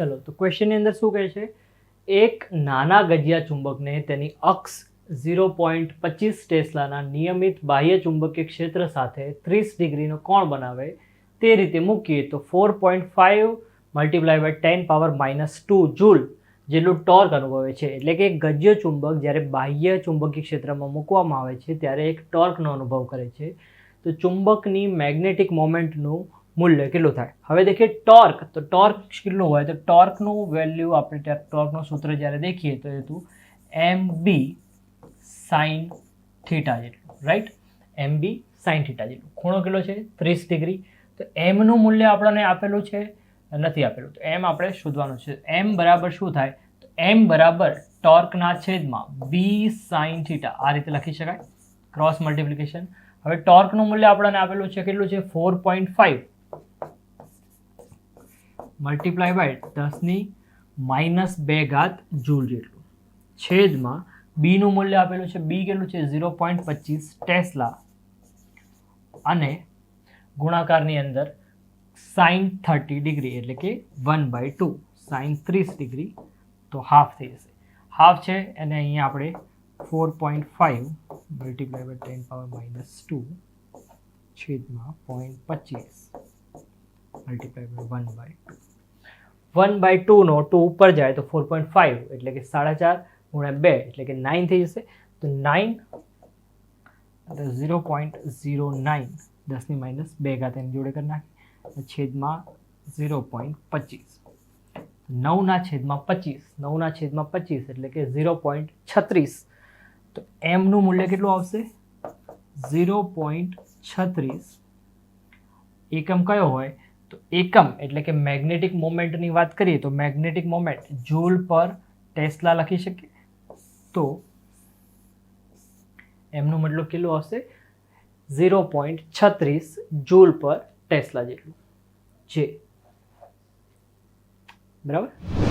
ચલો, તો ક્વેશ્ચનની અંદર શું કહે છે? એક નાના ગજિયા ચુંબકને તેની અક્ષ ઝીરો પોઈન્ટ પચીસ ટેસ્લાના નિયમિત બાહ્ય ચુંબકીય ક્ષેત્ર સાથે ત્રીસ ડિગ્રીનો કોણ બનાવે તે રીતે મૂકીએ તો four point five multiply by ten power minus two joule જેટલું ટોર્ક અનુભવે છે. એટલે કે ગજ્ય ચુંબક જ્યારે બાહ્ય ચુંબકીય ક્ષેત્રમાં મૂકવામાં આવે છે ત્યારે એક ટોર્કનો અનુભવ કરે છે. તો ચુંબકની મેગ્નેટિક મોમેન્ટનું મૂલ્ય કેટલું થાય? હવે દેખીએ ટોર્ક તો ટોર્ક કેટલું હોય? તો ટોર્કનું વેલ્યુ આપણે ત્યાં ટોર્કનું સૂત્ર જ્યારે દેખીએ તો એ હતું એમ બી સાઇન થીટા જેટલું right M B sine theta જેટલું. ખૂણો કેટલો છે? ત્રીસ ડિગ્રી. તો એમનું મૂલ્ય આપણને આપેલું છે? નથી આપેલું. તો એમ આપણે શોધવાનું છે. એમ બરાબર શું થાય? તો એમ બરાબર ટોર્કના છેદમાં બી સાઇન થીટા આ રીતે લખી શકાય. ક્રોસ મલ્ટિપ્લિકેશન હવે ટોર્કનું મૂલ્ય આપણને આપેલું છે કેટલું છે? Four point five multiply by દસની માઇનસ બે ઘાત જૂલ જેટલું. છેદમાં બીનું મૂલ્ય આપેલું છે, બી કેટલું છે? ઝીરો પોઈન્ટ પચીસ ટેસ્લા. અને ગુણાકારની અંદર સાઇન થર્ટી ડિગ્રી એટલે કે વન બાય ટુ સાઇન ત્રીસ ડિગ્રી તો હાફ થઈ જશે. હાફ છે અને અહીંયા આપણે four point five multiply by ten power minus two છેદમાં પોઈન્ટ પચીસ multiply by one by two one by ટુનો two ઉપર જાય તો ફોર પોઈન્ટ ફાઇવ એટલે કે સાડા ચાર ગુણ્યા બે એટલે કે નાઇન થઈ જશે. તો nine zero point zero nine દસની માઇનસ બે ઘાત જોડે કરી નાખી. છેદમાં ઝીરો પોઈન્ટ પચીસ. નવના છેદમાં પચીસ. નવના છેદમાં પચીસ એટલે કે ઝીરો પોઈન્ટ છત્રીસ. તો એમનું મૂલ્ય કેટલું આવશે? ઝીરો પોઈન્ટ છત્રીસ. એકમ કયો હોય? તો એકમ એટલે કે મેગ્નેટિક મોમેન્ટની વાત કરીએ તો magnetic moment joule per tesla લખી શકીએ તો એમનું મતલબ કેટલું આવશે? ઝીરો પોઈન્ટ છત્રીસ જૂલ પર ટેસ્લા જેટલું. છે બરાબર?